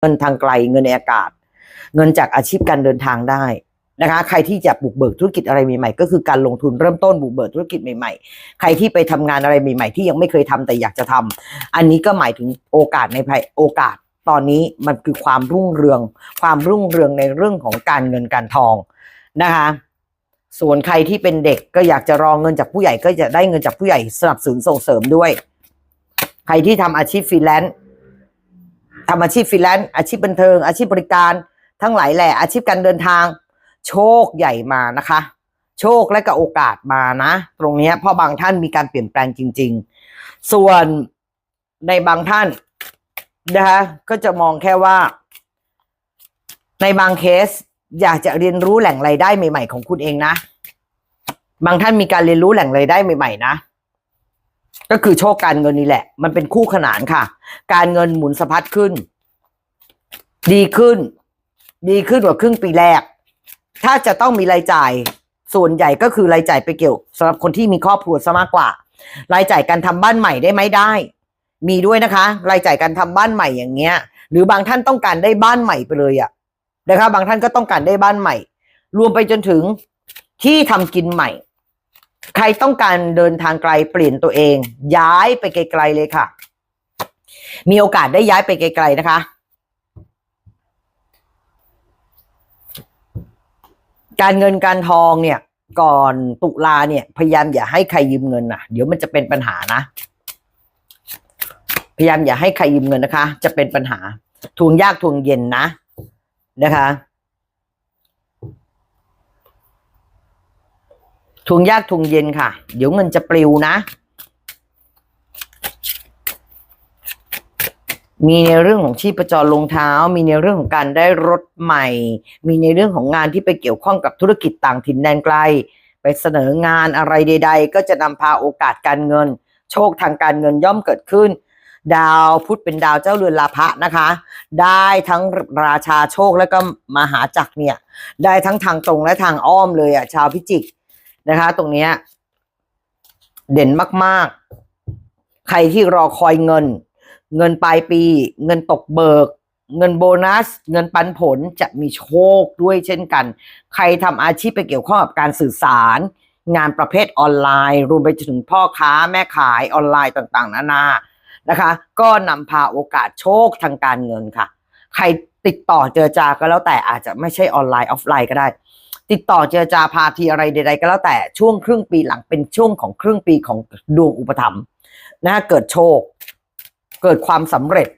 เงินทางไกลเงินในอากาศ เงินจากอาชีพการเดินทางได้นะคะใครที่จะบุกเบิกธุรกิจอะไรใหม่ๆก็คือการลงทุนเริ่มต้นบุกเบิกธุรกิจใหม่ๆ ใครที่ไปทำงานอะไรใหม่ๆ ที่ยังไม่เคยทำแต่อยากจะทำอันนี้ก็หมายถึงโอกาสในภายโอกาสตอนนี้มันคือความรุ่งเรือง ความรุ่งเรืองในเรื่องของการเงินการทองนะคะส่วนใครที่เป็นเด็กก็อยากจะรองเงินจากผู้ใหญ่ก็จะได้เงินจากผู้ใหญ่สนับสนุนส่งเสริมด้วย ใครที่ทำอาชีพฟรีแลนซ์ ทำอาชีพฟรีแลนซ์อาชีพบันเทิง อาชีพบริการ ทั้งหลายแหละอาชีพการเดินทาง โชคใหญ่มานะคะ โชคและก็โอกาสมานะ ตรงนี้เพราะบางท่านมีการเปลี่ยนแปลงจริง ๆ ส่วนในบางท่านนะคะก็จะมองแค่ว่า ในบางเคสอยากจะเรียนรู้แหล่งรายได้ใหม่ๆของคุณเองนะ บางท่านมีการเรียนรู้แหล่งรายได้ใหม่ๆนะ ก็คือโชคการเงินนี่แหละ มันเป็นคู่ขนานค่ะ การเงินหมุนสะพัดขึ้น ดีขึ้น ดีขึ้นกว่าครึ่งปีแรก ถ้าจะต้องมีรายจ่าย ส่วนใหญ่ก็คือรายจ่ายไปเกี่ยวสำหรับคนที่มีครอบครัวซะมากกว่า รายจ่ายการทำบ้านใหม่ได้ไหมได้ มีด้วยนะคะ รายจ่ายการทำบ้านใหม่อย่างเงี้ย หรือบางท่านต้องการได้บ้านใหม่ไปเลยอะนะคะ บางท่านก็ต้องการได้บ้านใหม่ รวมไปจนถึงที่ทำกินใหม่ ใครต้องการเดินทางไกลเปลี่ยนตัวเอง ย้ายไปไกลๆเลยค่ะ มีโอกาสได้ย้ายไปไกลๆนะคะ การเงินการทองเนี่ย ก่อนตุลาเนี่ย พยายามอย่าให้ใครยืมเงินนะเดี๋ยวมันจะเป็นปัญหานะ พยายามอย่าให้ใครยืมเงินนะคะ จะเป็นปัญหาทวงยากทวงเย็นนะนะคะ ทวงยากทวงเย็นค่ะ เดี๋ยวเงินจะปลิวนะ มีในเรื่องของชีพจรลงเท้า มีในเรื่องของการได้รถใหม่ มีในเรื่องของงานที่ไปเกี่ยวข้องกับธุรกิจต่างถิ่นแดนไกล ไปเสนองานอะไรใด ๆ ก็จะนำพาโอกาสการเงิน โชคทางการเงินย่อมเกิดขึ้น ดาวพุธเป็นดาวเจ้าเรือนลาภะนะคะ ได้ทั้งราชาโชคและก็มหาจักรเนี่ย ได้ทั้งทางตรงและทางอ้อมเลยอะชาวพิจิก นะคะ ตรงนี้เด่นมาก ๆ ใครที่รอคอยเงิน เงินปลายปี เงินตกเบิก เงินโบนัส เงินปันผลจะมีโชคด้วยเช่นกัน ใครทำอาชีพไปเกี่ยวข้องกับการสื่อสาร งานประเภทออนไลน์ รวมไปถึงพ่อค้าแม่ขายออนไลน์ต่างๆ นานานะคะ ก็นำพาโอกาสโชคทางการเงินค่ะ ใครติดต่อเจรจาก็แล้วแต่อาจจะไม่ใช่ออนไลน์ออฟไลน์ก็ได้ ติดต่อเจรจาพาทีอะไรใด ๆ ก็แล้วแต่ช่วงครึ่งปีหลังเป็นช่วงของครึ่งปีของดวงอุปถัมภ์นะเกิดโชค เกิดความสำเร็จ